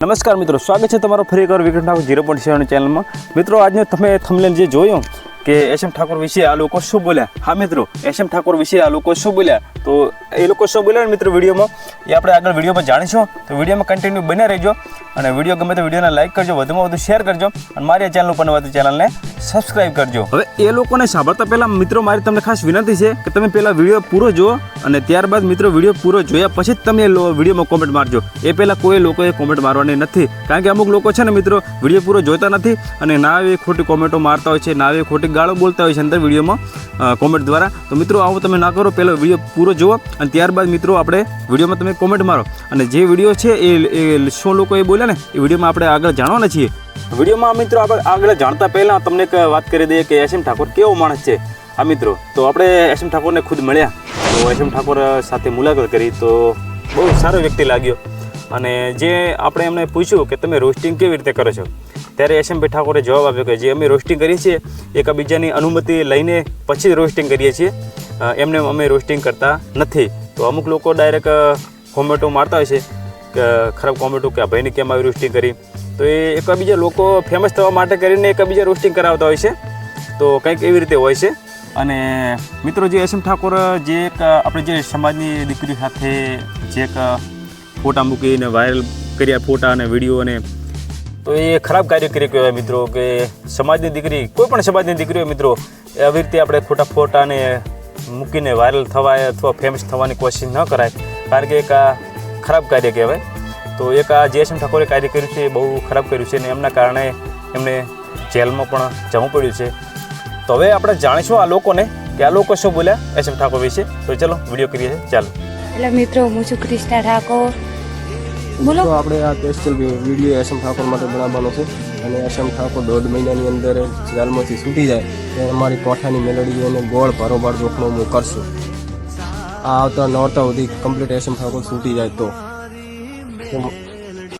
નમસ્કાર મિત્રો, સ્વાગત છે તમારો ફરી એકવાર Vikram Thakor zero point seven ચેનલમાં. મિત્રો, આજનો તમે થમલેન જે જોયું કે એસએમ ઠાકોર વિશે આ લોકો શું બોલ્યા? હા મિત્રો એસએમ ઠાકોર વિશે આ લોકો શું બોલ્યા? તો એ લોકો શું બોલે મિત્રો વિડીયોમાં? એ આપણે આગળ વિડીયોમાં જાણીશું. તો વિડીયોમાં કન્ટિન્યુ બને રહેજો. અને વીડિયો ગમે તો વિડીયોને લાઇક કરજો, વધુમાં વધુ શેર કરજો. અને મારી આ ચેનલ ઉપર વધુ ચેનલને સબસ્ક્રાઇબ કરજો. હવે એ લોકોને સાંભળતા પહેલાં મિત્રો મારી તમને ખાસ વિનંતી છે કે તમે પહેલાં વીડિયો પૂરો જુઓ અને ત્યારબાદ મિત્રો વીડિયો પૂરો જોયા પછી જ તમે વિડીયોમાં કોમેન્ટ મારજો. એ પહેલાં કોઈ લોકોએ કોમેન્ટ મારવાની નથી. કારણ કે અમુક લોકો છે ને મિત્રો વીડિયો પૂરો જોતા નથી અને ના એ ખોટી કોમેન્ટો મારતા હોય છે, ના એ ખોટી ગાળો બોલતા હોય છે અંદર વિડીયોમાં કોમેન્ટ દ્વારા. તો મિત્રો આવું તમે ના કરો, પહેલો વીડિયો પૂરો જુઓ અને ત્યારબાદ મિત્રો આપણે વિડીયોમાં તમે કોમેન્ટ મારો. અને જે વીડિયો છે એ શું લોકો એ બોલ્યા ને, એ વિડીયોમાં આપણે આગળ જાણવાના છીએ. વિડીયોમાં મિત્રો આપણે આગળ જાણતા પહેલાં તમને વાત કરી દઈએ કે એસએમ ઠાકોર કેવો માણસ છે. આ મિત્રો, તો આપણે એસએમ ઠાકોરને ખુદ મળ્યા. તો એસએમ ઠાકોર સાથે મુલાકાત કરી તો બહુ સારો વ્યક્તિ લાગ્યો. અને જે આપણે એમને પૂછ્યું કે તમે રોસ્ટિંગ કેવી રીતે કરો છો? ત્યારે એસએમભાઈ ઠાકોરે જવાબ આપ્યો કે જે અમે રોસ્ટિંગ કરીએ છીએ, એકબીજાની અનુમતિ લઈને પછી જ રોસ્ટિંગ કરીએ છીએ. એમને અમે રોસ્ટિંગ કરતા નથી. તો અમુક લોકો ડાયરેક્ટ કોમેટો મારતા હોય છે કે ખરાબ કોમેટો કે આ ભાઈને કેમ આવી રોસ્ટિંગ કરી. તો એ એકબીજા લોકો ફેમસ થવા માટે કરીને એકબીજા રોસ્ટિંગ કરાવતા હોય છે. તો કંઈક એવી રીતે હોય છે. અને મિત્રો જે અસીમ ઠાકોર, જે એક આપણે જે સમાજની દીકરી સાથે જે એક ફોટા મૂકીને વાયરલ કર્યા ફોટા અને વીડિયો અને તો એ ખરાબ કાર્ય કરી કહેવાય મિત્રો, કે સમાજની દીકરી, કોઈ પણ સમાજની દીકરી હોય મિત્રો, આવી રીતે આપણે ખોટા ફોટાને મૂકીને વાયરલ થવાય અથવા ફેમસ થવાની કોશિશ ન કરાય. કારણ કે એક આ ખરાબ કાર્ય કહેવાય. તો એક આ જે એસ ઠાકોરે કાર્ય કર્યું છે એ બહુ ખરાબ કર્યું છે અને એમના કારણે એમને જેલમાં પણ જવું પડ્યું છે. તો હવે આપણે જાણીશું આ લોકોને કે આ લોકો શું બોલ્યા એસ એમ ઠાકોર વિશે. તો ચલો વીડિયો કરીએ ચાલો. એટલે મિત્રો હું છું ક્રિષ્ના ઠાકોર. બોલો. તો આપણે આ સ્પેશિયલ વીડિયો એસએમ ઠાકોર માટે બનાવવાનો છે. અને એસએમ ઠાકોર દોઢ મહિનાની અંદર જેલમાંથી છૂટી જાય. તો અમારી કોઠાની મેલડી અને ગોળ ભરોભાર જોખમો હું કરશું. આ આવતા નોરતા સુધી કમ્પ્લીટ એસએમ ઠાકોર છૂટી જાય તો.